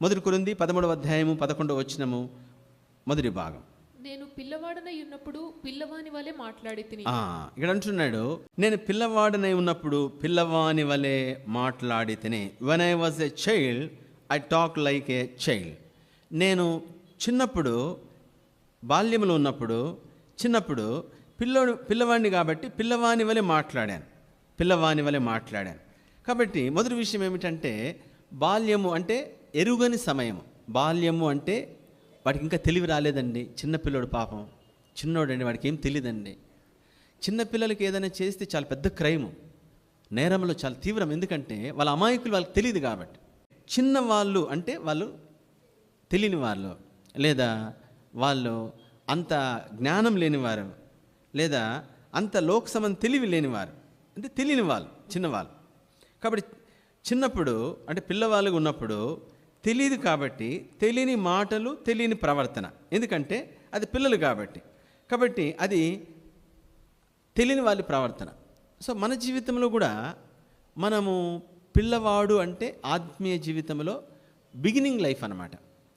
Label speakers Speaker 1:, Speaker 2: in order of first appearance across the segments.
Speaker 1: మొదటి కొరింది పదమూడవ అధ్యాయము పదకొండవ వచనము మొదటి భాగం.
Speaker 2: నేను పిల్లవాడనై ఉన్నప్పుడు పిల్లవాని వలె మాట్లాడి తిని
Speaker 1: ఇక్కడ అంటున్నాడు నేను పిల్లవాడనై ఉన్నప్పుడు పిల్లవాని వలె మాట్లాడి తిని when I was a child I talk like a child నేను చిన్నప్పుడు బాల్యంలో ఉన్నప్పుడు చిన్నప్పుడు పిల్లోడు పిల్లవాడిని కాబట్టి పిల్లవాని వలె మాట్లాడాను. పిల్లవాని వలె మాట్లాడాను. కాబట్టి మొదటి విషయం ఏమిటంటే బాల్యము అంటే ఎరుగని సమయం బాల్యము అంటే వాడికి ఇంకా తెలివి రాలేదండి. చిన్నపిల్లడు పాపం. చిన్నోడండి వాడికి ఏం తెలియదండి చిన్నపిల్లలకి ఏదైనా చేస్తే చాలా పెద్ద క్రైము. నేరంలో చాలా తీవ్రం. ఎందుకంటే వాళ్ళ అమాయకులు వాళ్ళకి తెలియదు కాబట్టి. చిన్నవాళ్ళు అంటే వాళ్ళు తెలియని వాళ్ళు. లేదా వాళ్ళు అంత జ్ఞానం లేనివారు లేదా అంత లోక సంబంధం తెలివి లేనివారు అంటే తెలియని వాళ్ళు చిన్నవాళ్ళు. కాబట్టి చిన్నప్పుడు అంటే పిల్లవాళ్ళుగా ఉన్నప్పుడు తెలియదు కాబట్టి తెలియని మాటలు తెలియని ప్రవర్తన. ఎందుకంటే అది పిల్లలు కాబట్టి. కాబట్టి అది తెలియని వాళ్ళ ప్రవర్తన. సో మన జీవితంలో కూడా మనము పిల్లవాడు అంటే ఆత్మీయ జీవితంలో బిగినింగ్ లైఫ్ అన్నమాట.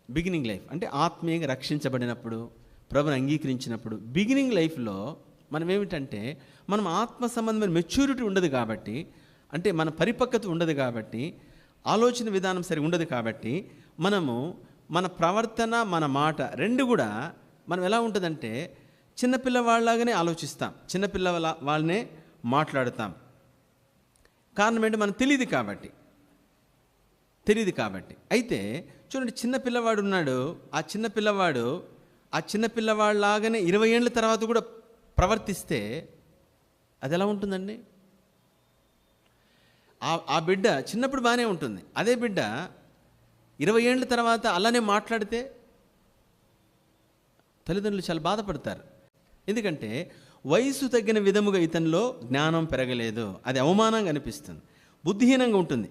Speaker 1: Beginning life. అంటే ఆత్మీయంగా రక్షించబడినప్పుడు ప్రభుని అంగీకరించినప్పుడు బిగినింగ్ లైఫ్లో మనం ఏమిటంటే మనం ఆత్మ సంబంధమైన మెచ్యూరిటీ ఉండదు కాబట్టి అంటే మన పరిపక్వత ఉండదు కాబట్టి ఆలోచన విధానం సరి ఉండదు కాబట్టి మనము మన ప్రవర్తన మన మాట రెండు కూడా మనం ఎలా ఉంటుందంటే చిన్నపిల్లవాళ్ళలాగానే ఆలోచిస్తాం. చిన్నపిల్ల వాళ్ళనే మాట్లాడుతాం. కారణం ఏంటి? మనకు తెలియదు కాబట్టి. తెలియదు కాబట్టి. అయితే చూడండి చిన్న పిల్లవాడు ఉన్నాడు. ఆ చిన్న పిల్లవాడు ఆ చిన్న పిల్లవాడిలాగానే ఇరవై ఏళ్ళ తర్వాత కూడా ప్రవర్తిస్తే అది ఎలా ఉంటుందండి? ఆ ఆ బిడ్డ చిన్నప్పుడు బాగానే ఉంటుంది. అదే బిడ్డ ఇరవై ఏళ్ళ తర్వాత అలానే మాట్లాడితే తల్లిదండ్రులు చాలా బాధపడతారు. ఎందుకంటే వయసు తగ్గిన విధముగా ఇతనిలో జ్ఞానం పెరగలేదు. అది అవమానంగా అనిపిస్తుంది. బుద్ధిహీనంగా ఉంటుంది.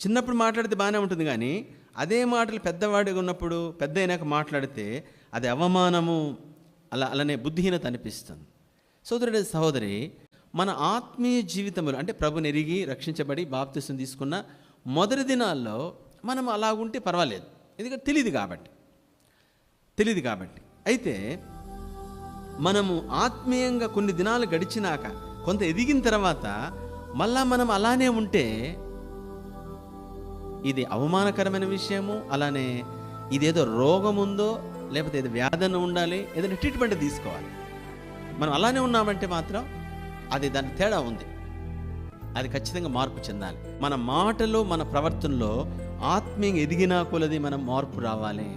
Speaker 1: చిన్నప్పుడు మాట్లాడితే బాగానే ఉంటుంది కానీ అదే మాటలు పెద్దవాడిగా ఉన్నప్పుడు పెద్ద అయినాక మాట్లాడితే అది అవమానము అలా అలానే బుద్ధిహీనత అనిపిస్తుంది. సోదరుడి సహోదరి మన ఆత్మీయ జీవితంలో అంటే ప్రభుని ఎరిగి రక్షించబడి బాప్తిసం తీసుకున్న మొదటి దినాల్లో మనం అలాగుంటే పర్వాలేదు. ఎందుకంటే తెలియదు కాబట్టి. తెలియదు కాబట్టి. అయితే మనము ఆత్మీయంగా కొన్ని దినాలు గడిచినాక కొంత ఎదిగిన తర్వాత మళ్ళా మనం అలానే ఉంటే ఇది అవమానకరమైన విషయము అలానే ఇదేదో రోగం ఉందో లేకపోతే ఏదో వ్యాధన ఉండాలి ఏదైనా ట్రీట్మెంట్ తీసుకోవాలి. మనం అలానే ఉన్నామంటే మాత్రం అది దాని తేడా ఉంది. అది ఖచ్చితంగా మార్పు చెందాలి. మన మాటలో మన ప్రవర్తనలో ఆత్మీయంగా ఎదిగినా కొలది మనం మార్పు రావాలి.